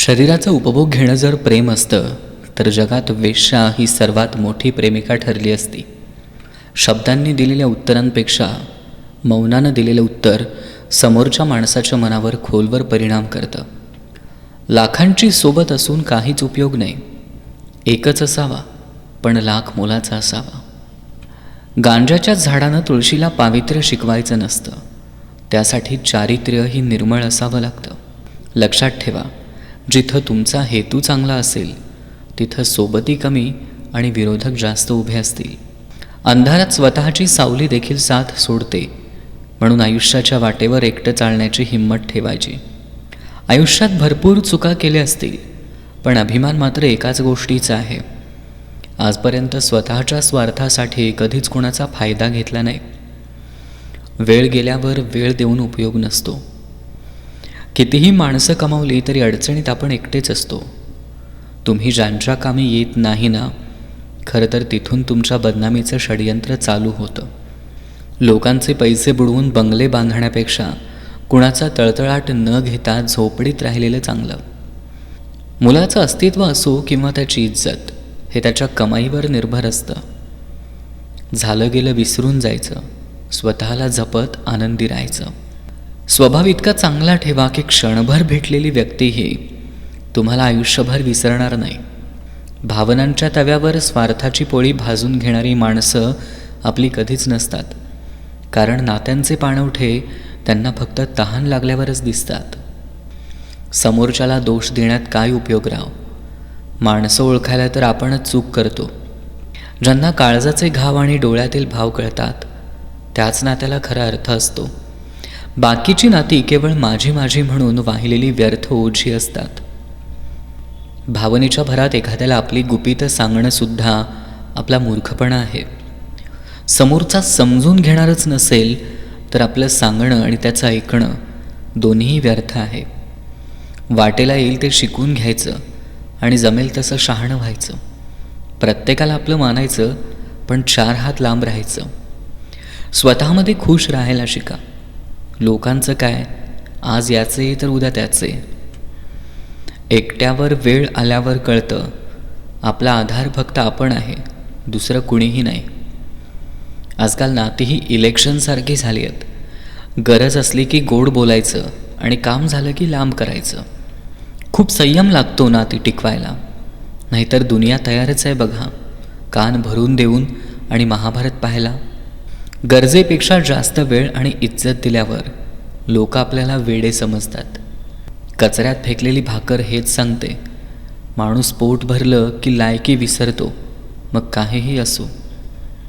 शरीराचा उपभोग घेणं जर प्रेम असतं तर जगात वेश्या ही सर्वात मोठी प्रेमिका ठरली असती. शब्दांनी दिलेल्या उत्तरांपेक्षा मौनानं दिलेलं उत्तर समोरच्या माणसाच्या मनावर खोलवर परिणाम करतं. लाखांची सोबत असून काहीच उपयोग नाही. एकच असावा पण लाख मोलाचा असावा. गांजाच्या झाडानं तुळशीला पावित्र्य शिकवायचं नसतं. त्यासाठी चारित्र्य ही निर्मळ असावं लागतं. लक्षात ठेवा जिथं तुमचा हेतू चांगला असेल तिथं सोबती कमी आणि विरोधक जास्त उभे असतील. अंधारात स्वतःची सावली देखील साथ सोडते म्हणून आयुष्याच्या वाटेवर एकटं चालण्याची हिंमत ठेवायची. आयुष्यात भरपूर चुका केल्या असतील पण अभिमान मात्र एकाच गोष्टीचा आहे. आजपर्यंत स्वतःच्या स्वार्थासाठी कधीच कोणाचा फायदा घेतला नाही. वेळ गेल्यावर वेळ देऊन उपयोग नसतो. कितीही माणसं कमावली तरी अडचणीत आपण एकटेच असतो. तुम्ही ज्यांच्या कामी येत नाही ना खरं तर तिथून तुमच्या बदनामीचं षडयंत्र चालू होतं. लोकांचे पैसे बुडवून बंगले बांधण्यापेक्षा कुणाचा तळतळाट न घेता झोपडीत राहिलेलं चांगलं. मुलाचं अस्तित्व असो किंवा त्याची इज्जत हे त्याच्या कमाईवर निर्भर असतं. झालं गेलं विसरून जायचं स्वतःला जपत आनंदी राहायचं. स्वभाव इतका चांगला ठेवा की क्षणभर भेटलेली व्यक्तीही तुम्हाला आयुष्यभर विसरणार नाही. भावनांच्या तव्यावर स्वार्थाची पोळी भाजून घेणारी माणसं आपली कधीच नसतात. कारण नात्यांचे पाणवठे त्यांना फक्त तहान लागल्यावरच दिसतात. समोरच्याला दोष देण्यात काय उपयोग राव? माणसं ओळखायला तर आपणच चूक करतो. ज्यांना काळजाचे घाव आणि डोळ्यातील भाव कळतात त्याच नात्याला खरा अर्थ असतो. बाकीची नाती केवळ माझी माझी म्हणून वाहिलेली व्यर्थ ओझी असतात. भावनेच्या भरात एखाद्याला आपली गुपितं सांगणंसुद्धा आपला मूर्खपणा आहे. समोरचा समजून घेणारच नसेल तर आपलं सांगणं आणि त्याचं ऐकणं दोन्हीही व्यर्थ आहे. वाटेला येईल ते शिकून घ्यायचं आणि जमेल तसं शहाणं व्हायचं. प्रत्येकाला आपलं मानायचं पण चार हात लांब राहायचं. स्वतःमध्ये खुश राहायला शिका. लोकांचं काय? आज याचे तर उद्या त्याचे एकट्यावर वेळ आल्यावर कळतं आपला आधार फक्त आपण आहे दुसरं कुणीही नाही. आजकाल नातीही इलेक्शनसारखी झाली आहेत. गरज असली की गोड बोलायचं आणि काम झालं की लांब करायचं. खूप संयम लागतो नाती टिकवायला. नाहीतर दुनिया तयारच आहे बघा. कान भरून देऊन आणि महाभारत पाहायला. गरजेपेक्षा जास्त वेळ आणि इज्जत दिल्यावर लोक आपल्याला वेडे समजतात. कचऱ्यात फेकलेली भाकर हेच सांगते माणूस पोट भरलं की लायकी विसरतो मग काहीही असो.